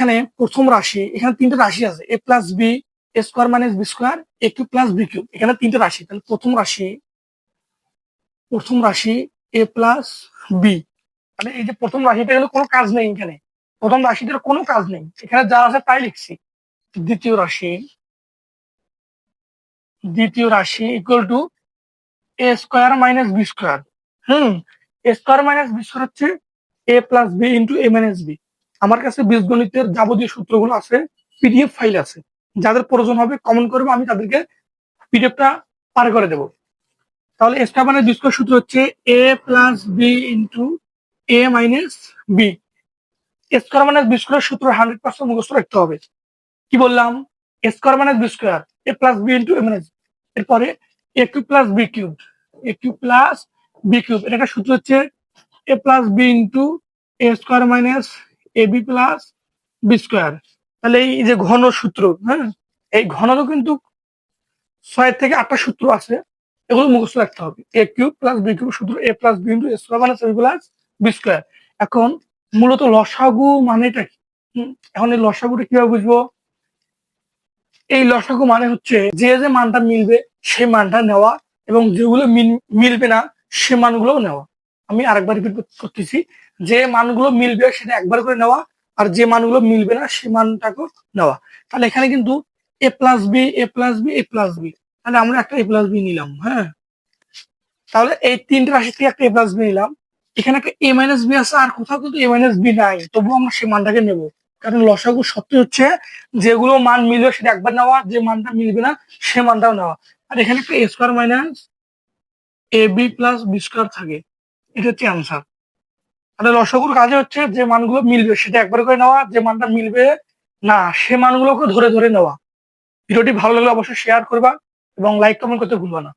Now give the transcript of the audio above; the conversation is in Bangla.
এখানে প্রথম রাশি, এখানে তিনটে রাশি আছে A plus B A square minus B square A cube plus B cube এখানে তিনটে রাশি, তাহলে প্রথম রাশি প্রথম রাশি এ প্লাস বি মানে এই যে প্রথম রাশিটা গেলে কোনো কাজ নেই এখানে, প্রথম রাশিটার কোনো কাজ নেই, এখানে যা আছে তাই লিখছি, দ্বিতীয় রাশি দ্বিতীয় রাশি equal to A square minus B square hmm A square minus B square হচ্ছে A plus B into A minus B আমার কাছে বীজগণিতের যাবতীয় সূত্রগুলো আছে পিডিএফ ফাইল আছে। যাদের প্রয়োজন হবে কমন করবে, আমি তাদেরকে পিডিএফটা পার করে দেবো। তাহলে বি স্কোয়ার সূত্র হচ্ছে A plus B into A minus B square minus B square সূত্র হান্ড্রেড পার্সেন্ট মুখস্থ রাখতে হবে। কি বললাম? Square minus B square A plus B into A minus এরপরে A cube plus B cube A cube plus B cube এটা একটা সূত্র হচ্ছে A plus B into A square minus A B plus B square তাহলে এই যে ঘন সূত্র হ্যাঁ? এই ঘনেরও কিন্তু ছয় থেকে আটটা সূত্র আছে। এগুলো মুখস্থ রাখতে হবে। A cube plus B cube সূত্র A plus B into A square minus A plus B square এখন মূলত লসাগু মানেটা কি? এখন এই লসাগুটা কীভাবে বুঝব? এই লসাগু মানে হচ্ছে যে যে মানটা মিলবে সেই মানটা নেওয়া এবং যেগুলো মিল- মিলবে না, সে মানগুলোও নেওয়া। আমি আরেকবার রিপিট করতেছি। যে মানগুলো মিলবে সেটা একবার করে নেওয়া, আর যে মানগুলো মিলবে না সে মানটাকেও নেওয়া। তাহলে এখানে কিন্তু A plus B A plus B A plus B তাহলে আমরা একটা এ প্লাস বি নিলাম হ্যাঁ? তাহলে এই তিনটে রাশি থেকে একটা এ প্লাস বি নিলাম। এখানে একটা এ মাইনাস বি আছে, আর কোথাও কিন্তু এ মাইনাস বি নাই। তবুও আমরা সেই মানটাকে নেব। কারণ লসাগু সত্যি হচ্ছে, যেগুলো মান মিলবে সেটা একবার নেওয়া, যে মানটা মিলবে না সে মানটাও নেওয়া। আর এখানে একটা A square minus A B plus B square থাকে। এটা হচ্ছে অ্যান্সার তাহলে রসগুর কাজে হচ্ছে যে মানগুলো মিলবে, সেটা একবার করে নেওয়া, যে মানটা মিলবে না, সে মানগুলোকে ধরে ধরে নেওয়া। ভিডিওটি ভালো লাগলে অবশ্যই শেয়ার করবা এবং লাইক কমেন্ট করতে ভুলবা না।